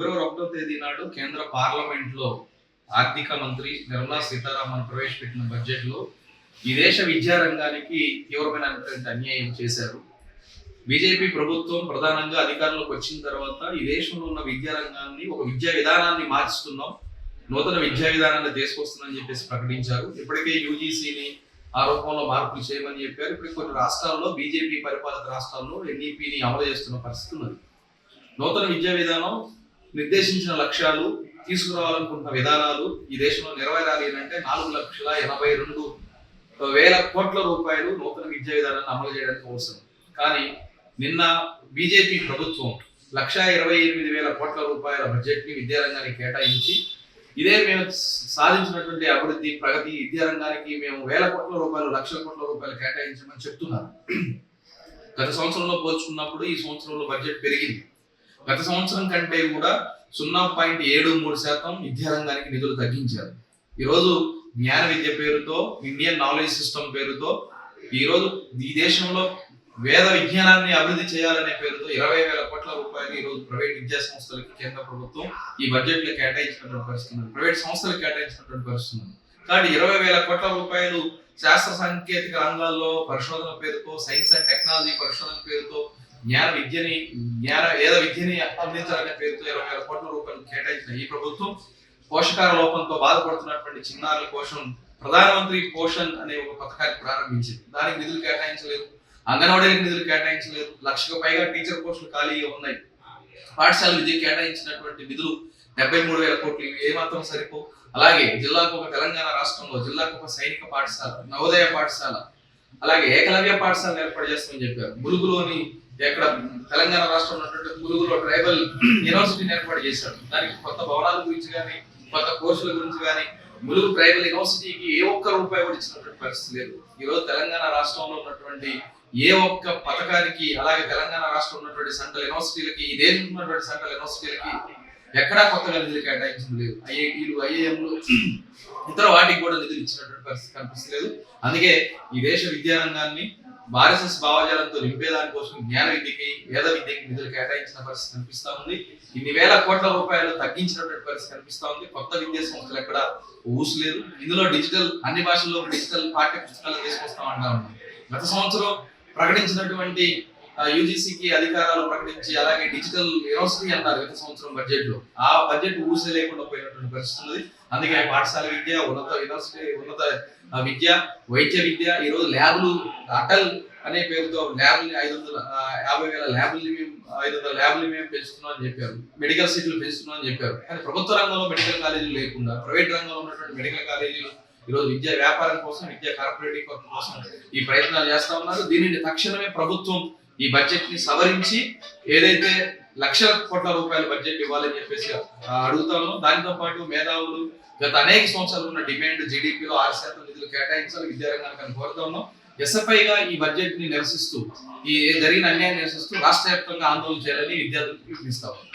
ఫిబ్రవరి ఒకటో తేదీ నాడు కేంద్ర పార్లమెంట్లో ఆర్థిక మంత్రి నిర్మలా సీతారామన్ ప్రవేశపెట్టిన బడ్జెట్లో ఈ దేశ విద్యారంగానికి తీవ్రమైనటువంటి అన్యాయం చేశారు. బీజేపీ ప్రభుత్వం ప్రధానంగా అధికారంలోకి వచ్చిన తర్వాత ఈ దేశంలో ఉన్న విద్యారంగాన్ని ఒక విద్యా విధానాన్ని మార్చుతున్నాం. నూతన విద్యా విధానాన్ని తీసుకొస్తుందని చెప్పేసి ప్రకటించారు. ఇప్పటికే యూజీసీని ఆ రూపంలో మార్పులు చేయమని చెప్పారు. ఇప్పుడు కొన్ని రాష్ట్రాల్లో బీజేపీ పరిపాలిత రాష్ట్రాల్లో ఎన్ఈపిని అమలు చేస్తున్న పరిస్థితి ఉన్నది. నూతన విద్యా విధానం నిర్దేశించిన లక్ష్యాలు తీసుకురావాలనుకుంటున్న విధానాలు ఈ దేశంలో నెరవేరాలి అంటే నాలుగు లక్షల ఎనభై రెండు వేల కోట్ల రూపాయలు నూతన విద్యా విధానాన్ని అమలు చేయడానికి అవసరం. కానీ నిన్న బీజేపీ ప్రభుత్వం లక్ష ఇరవై ఎనిమిది వేల కోట్ల రూపాయల బడ్జెట్ని విద్యారంగానికి కేటాయించి ఇదే మేము సాధించినటువంటి అభివృద్ధి ప్రగతి విద్యారంగానికి మేము వేల కోట్ల రూపాయలు లక్షల కోట్ల రూపాయలు కేటాయించమని చెప్తున్నారు. గత సంవత్సరంలో పోల్చుకున్నప్పుడు ఈ సంవత్సరంలో బడ్జెట్ పెరిగింది. గత సంవత్సరం కంటే కూడా సున్నా పాయింట్ ఏడు మూడు శాతం విద్యారంగానికి నిధులు తగ్గించారు. ఈరోజు జ్ఞాన విద్య పేరుతో ఇండియన్ నాలెడ్జ్ సిస్టమ్ పేరుతో ఈరోజు ఈ దేశంలో వేద విజ్ఞానాన్ని అభివృద్ధి చేయాలనే పేరుతో ఇరవై వేల కోట్ల రూపాయలు ఈ రోజు ప్రైవేట్ విద్యా సంస్థలకి కేంద్ర ప్రభుత్వం ఈ బడ్జెట్లో కేటాయించినటువంటి పరిస్థితున్నారు ప్రైవేట్ సంస్థలకు కేటాయించినటువంటి పరిస్థితి కాబట్టి ఇరవై వేల కోట్ల రూపాయలు శాస్త్ర సాంకేతిక రంగాల్లో పరిశోధన పేరుతో సైన్స్ అండ్ టెక్నాలజీ పరిశోధన పేరుతో జ్ఞాన విద్యని జ్ఞాన వేద విద్యని అందించాలనే పేరుతో ఇరవై వేల కోట్ల రూపాయలు కేటాయించిన ఈ ప్రభుత్వం పోషకాల లోపంతో బాధపడుతున్నటువంటి చిన్నారుల కోసం ప్రధానమంత్రి పోషన్ అనే ఒక పథకాన్ని ప్రారంభించింది. దానికి నిధులు కేటాయించలేదు. అంగన్వాడీలకు నిధులు కేటాయించలేదు. లక్షకు పైగా టీచర్ పోస్టులు ఖాళీగా ఉన్నాయి. పాఠశాల విద్య కేటాయించినటువంటి నిధులు డెబ్బై మూడు వేల కోట్లు. ఇవి ఏమాత్రం సరిపో అలాగే జిల్లాకు ఒక తెలంగాణ రాష్ట్రంలో జిల్లాకు ఒక సైనిక పాఠశాల నవోదయ పాఠశాల అలాగే ఏకలవ్య పాఠశాల ఏర్పాటు చేస్తామని చెప్పారు. ములుగులోని ఎక్కడ తెలంగాణ రాష్ట్రంలో ఉన్నటువంటి ములుగులో ట్రైబల్ యూనివర్సిటీని ఏర్పాటు చేశారు. దానికి కొత్త భవనాల గురించి కానీ కొత్త కోర్సుల గురించి కానీ ములుగు ట్రైబల్ యూనివర్సిటీకి ఏ ఒక్క రూపాయి కూడా ఇచ్చినటువంటి పరిస్థితి లేదు. ఈ రోజు తెలంగాణ రాష్ట్రంలో ఉన్నటువంటి ఏ ఒక్క పథకానికి అలాగే తెలంగాణ రాష్ట్రంలో ఉన్నటువంటి సెంట్రల్ యూనివర్సిటీలకి ఇదే ఉన్నటువంటి సెంట్రల్ యూనివర్సిటీలకి ఎక్కడా కొత్తగా నిధులు కేటాయించడం లేదు. ఐఐటీలు ఐఐఎంలు ఇతర వాటికి కూడా నిధులు ఇచ్చినటువంటి పరిస్థితి కనిపిస్తలేదు. అందుకే ఈ దేశ విద్యారంగాన్ని ఆర్ఎస్ఎస్ భావజాలంతో నింపేదానికోసం జ్ఞాన విద్యకి వేద విద్యకి నిధులు కేటాయించిన పరిస్థితి కనిపిస్తా ఉంది. ఇన్ని వేల కోట్ల రూపాయలు తగ్గించినటువంటి పరిస్థితి కనిపిస్తా ఉంది. కొత్త విద్యా సంస్థలు ఎక్కడ ఊసలేదు. ఇందులో డిజిటల్ అన్ని భాషల్లో డిజిటల్ పాఠ్య పుస్తకాలు తీసుకొస్తామంటా ఉంది. గత సంవత్సరం ప్రకటించినటువంటి యూజీసీకి అధికారాలు ప్రకటించి అలాగే డిజిటల్ యూనివర్సిటీ అన్నారు గత సంవత్సరం బడ్జెట్లో. ఆ బడ్జెట్ ఊసే లేకుండా పోయినటువంటి పరిస్థితి ఉంది అందుకే పాఠశాల విద్య ఉన్నత యూనివర్సిటీ ఉన్నత విద్య వైద్య విద్య ఈ రోజు ల్యాబ్లు అటల్ అనే పేరుతో ల్యాబ్ని ఐదు వందల యాభై వేల ల్యాబ్ని మేము ఐదు వందల ల్యాబ్ని మేము పెంచుతున్నాం అని చెప్పారు. మెడికల్ సీట్లు పెంచుతున్నాం అని చెప్పారు. కానీ ప్రభుత్వ రంగంలో మెడికల్ కాలేజీలు లేకుండా ప్రైవేట్ రంగంలో ఉన్నటువంటి మెడికల్ కాలేజీలు ఈరోజు విద్యా వ్యాపారం కోసం విద్యా కార్పొరేటింగ్ కోసం ఈ ప్రయత్నాలు చేస్తా ఉన్నారు. దీనిని తక్షణమే ప్రభుత్వం ఈ బడ్జెట్ని సవరించి ఏదైతే లక్షల కోట్ల రూపాయల బడ్జెట్ ఇవ్వాలని చెప్పేసి అడుగుతాను దానితో పాటు మేధావులు గత అనేక సంవత్సరాలు ఉన్న డిమాండ్ జీడిపిలో ఆరు శాతం నిధులు కేటాయించాలి విద్యారంగానికి కోరుతా ఉన్నాం. ఎస్ఎఫ్ఐగా ఈ బడ్జెట్ని నిరసిస్తూ ఈ జరిగిన అన్యాయం నిరసిస్తూ రాష్ట్ర వ్యాప్తంగా ఆందోళన చేయాలని విద్యార్థులకు పిలుపునిస్తా ఉన్నాం.